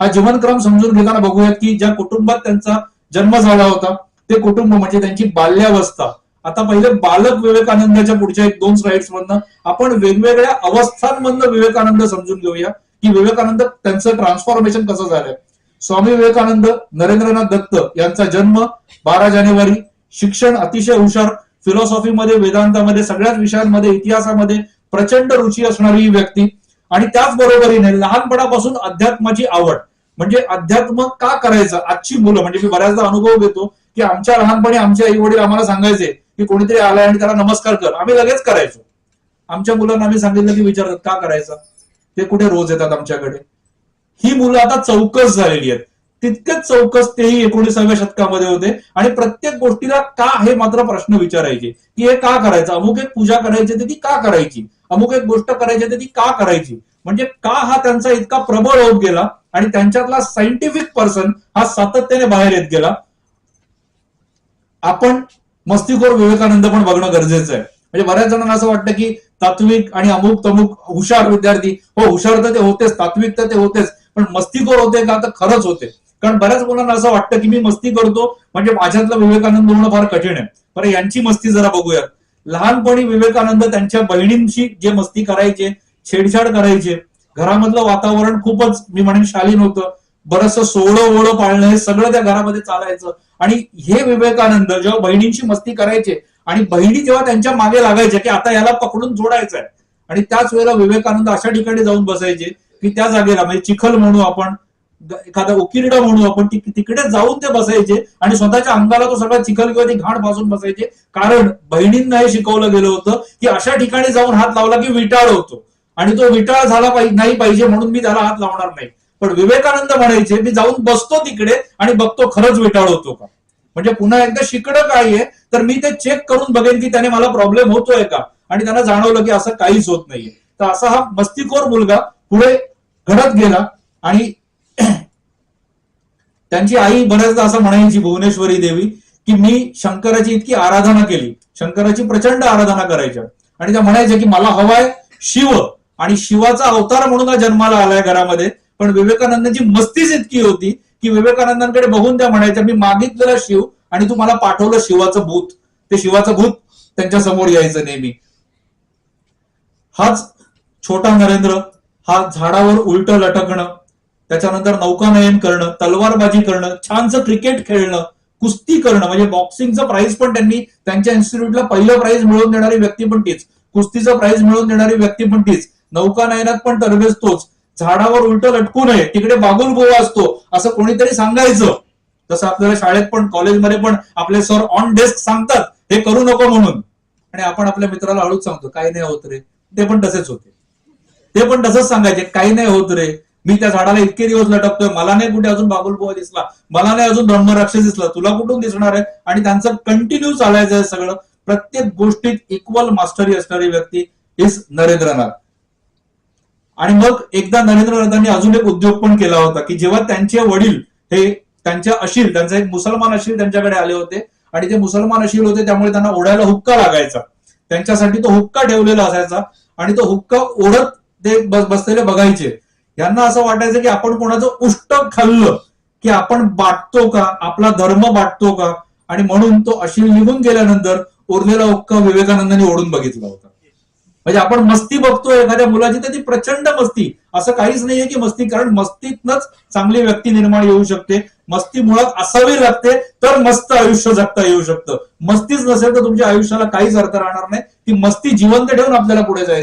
हा जीवनक्रम समजून घेताना बघूयात की ज्या कुटुंबात त्यांचा जन्म झाला होता ते कुटुंब म्हणजे त्यांची बाल्यावस्था. आता पहिले बालक विवेकानंदाच्या पुढच्या एक दोन स्लाइड्स मधनं आपण वेगवेगळ्या अवस्थांमधनं विवेकानंद समजून घेऊया की विवेकानंद त्यांचं ट्रान्सफॉर्मेशन कसं झालंय. स्वामी विवेकानंद नरेंद्रनाथ दत्त यांचा जन्म बारा जानेवारी. शिक्षण अतिशय हुशार फिलॉसॉफीमध्ये वेदांतामध्ये सगळ्याच विषयांमध्ये इतिहासामध्ये प्रचंड रुची असणारी ही व्यक्ती. आणि त्याचबरोबरीने लहानपणापासून अध्यात्माची आवड. म्हणजे अध्यात्म का करायचं? आजची मुलं म्हणजे मी बऱ्याचदा अनुभव घेतो की आमच्या लहानपणी आमचे आई वडील आम्हाला सांगायचे की कोणीतरी आलाय आणि त्याला नमस्कार कर. आम्ही लगेच करायचो. आमच्या मुलांना आम्ही सांगितलं की विचारतात का करायचं? ते कुठे रोज येतात आमच्याकडे? ही मुलं आता चौकस झालेली आहेत. तितकेच चौकस तेही एकोणीसाव्या शतकामध्ये होते. आणि प्रत्येक गोष्टीला का हे मात्र प्रश्न विचारायचे की हे का करायचं? अमुक एक पूजा करायची तर ती का करायची? अमुक एक गोष्ट करायची तर ती का करायची? म्हणजे का हा त्यांचा इतका प्रबळ होत गेला आणि त्यांच्यातला सायंटिफिक पर्सन हा सातत्याने बाहेर येत गेला? आपण मस्तीखोर विवेकानंद पण बघणं गरजेचं आहे. म्हणजे बऱ्याच जणांना असं वाटतं की तात्विक आणि अमुक तमुक हुशार विद्यार्थी हो हुशार तर ते होतेच तात्विक तर ते होतेच पण मस्तीखोर होते का तर खरंच होते. कारण बऱ्याच मुलांना असं वाटतं की मी मस्ती करतो म्हणजे माझ्यातलं विवेकानंद होणं फार कठीण आहे. बरं यांची मस्ती जरा बघूयात. लहानपणी विवेकानंद त्यांच्या बहिणींशी जे मस्ती करायचे छेडछाड करायचे घरामधलं वातावरण खूपच मी म्हणेन शालीन होतं. बरस सोळं ओळं पाळणं हे सगळं त्या घरामध्ये चालायचं. आणि हे विवेकानंद जेव्हा बहिणींशी मस्ती करायचे आणि बहिणी जेव्हा त्यांच्या मागे लागायच्या की आता याला पकडून जोडायचं आहे आणि त्याच वेळेला विवेकानंद अशा ठिकाणी जाऊन बसायचे की त्या जागेला म्हणजे चिखल म्हणू आपण एखादा उकिरडा म्हणू आपण तिकडे जाऊन ते बसायचे आणि स्वतःच्या अंगाला तो सगळा चिखल किंवा ती घाणपासून बसायचे. कारण बहिणींना हे शिकवलं गेलं होतं की अशा ठिकाणी जाऊन हात लावला की विटाळ होतो. आणि तो विटाळ झाला नाही पाहिजे म्हणून मी त्याला हात लावणार नाही. पण विवेकानंद म्हणायचे मी जाऊन बसतो तिकडे आणि बघतो खरंच विटाळ होतो का? म्हणजे पुन्हा एकदा शिकणं काय आहे तर मी ते चेक करून बघेन की त्याने मला प्रॉब्लेम होतोय का? आणि त्यांना जाणवलं की असं काहीच होत नाहीये. तर असा हा मस्तीखोर मुलगा पुढे घडत गेला आणि त्यांची आई बऱ्याचदा असं म्हणायची भुवनेश्वरी देवी की मी शंकराची इतकी आराधना केली शंकराची प्रचंड आराधना करायच्या. आणि त्या म्हणायच्या की मला हवाय शिव आणि शिवाचा अवतार म्हणून हा जन्माला आलाय घरामध्ये. पण विवेकानंदांची मस्तीच इतकी होती की विवेकानंदांकडे बघून त्या म्हणायच्या मी मागितलेला शिव आणि तू मला पाठवलं शिवाचं भूत. ते शिवाचं भूत त्यांच्यासमोर यायचं नेहमी. हाच छोटा नरेंद्र हा झाडावर उलट लटकणं त्याच्यानंतर नौकानयन करणं तलवारबाजी करणं छानसं क्रिकेट खेळणं कुस्ती करणं. म्हणजे बॉक्सिंगचं प्राइज पण त्यांनी त्यांच्या इन्स्टिट्यूटला पहिलं प्राइज मिळवून देणारी व्यक्ती पण तीच. कुस्तीचं प्राइज मिळवून देणारी व्यक्ती पण तीच. नौकानयनात पण तरबेज तोच. झाडावर उलट लटकू नये. तिकडे बागुल गोवा असतो. असं कोणीतरी सांगायचं. तसं आपल्याला शाळेत पण कॉलेजमध्ये पण आपले सर ऑन डेस्क सांगतात. हे करू नको म्हणून. आणि आपण आपल्या मित्राला हळूच सांगतो काही नाही होत रे. ते पण तसेच होते. ते पण तसंच सांगायचे काही नाही होत रे. मी त्या झाडाला इतके दिवस लटकतोय. मला नाही कुठे अजून बाबुलबुवा दिसला. मला नाही अजून ब्रह्मराक्षस दिसला. तुला कुठून दिसणार आहे? आणि त्यांचं कंटिन्यू चालायचं आहे सगळं. प्रत्येक गोष्टीत इक्वल मास्टरी असणारी व्यक्ती इज नरेंद्रनाथ. आणि मग एकदा नरेंद्रनाथांनी अजून एक उद्योग पण केला होता की जेव्हा त्यांचे वडील हे त्यांच्या अशील त्यांचा एक मुसलमान अशील त्यांच्याकडे आले होते आणि ते मुसलमान अशील होते त्यामुळे त्यांना ओढायला हुक्का लागायचा. त्यांच्यासाठी तो हुक्का ठेवलेला असायचा आणि तो हुक्का ओढत ते बसलेले बघायचे. यांना असं वाटायचं की आपण कोणाचं उष्ट खाल्लं की आपण बाटतो का? आपला धर्म बाटतो का? आणि म्हणून तो अशील निघून गेल्यानंतर उरलेला उक्का विवेकानंदांनी ओढून बघितला होता. म्हणजे आपण मस्ती बघतोय एखाद्या मुलाची तर ती प्रचंड मस्ती. असं काहीच नाहीये की मस्ती कारण मस्तीतनच चांगली व्यक्ती निर्माण येऊ शकते. मस्ती मुळात असावी लागते तर मस्त आयुष्य जगता येऊ शकतं. मस्तीच नसेल तर तुमच्या आयुष्याला काहीच अर्थ राहणार नाही. ती मस्ती जिवंत ठेवून आपल्याला पुढे जायचं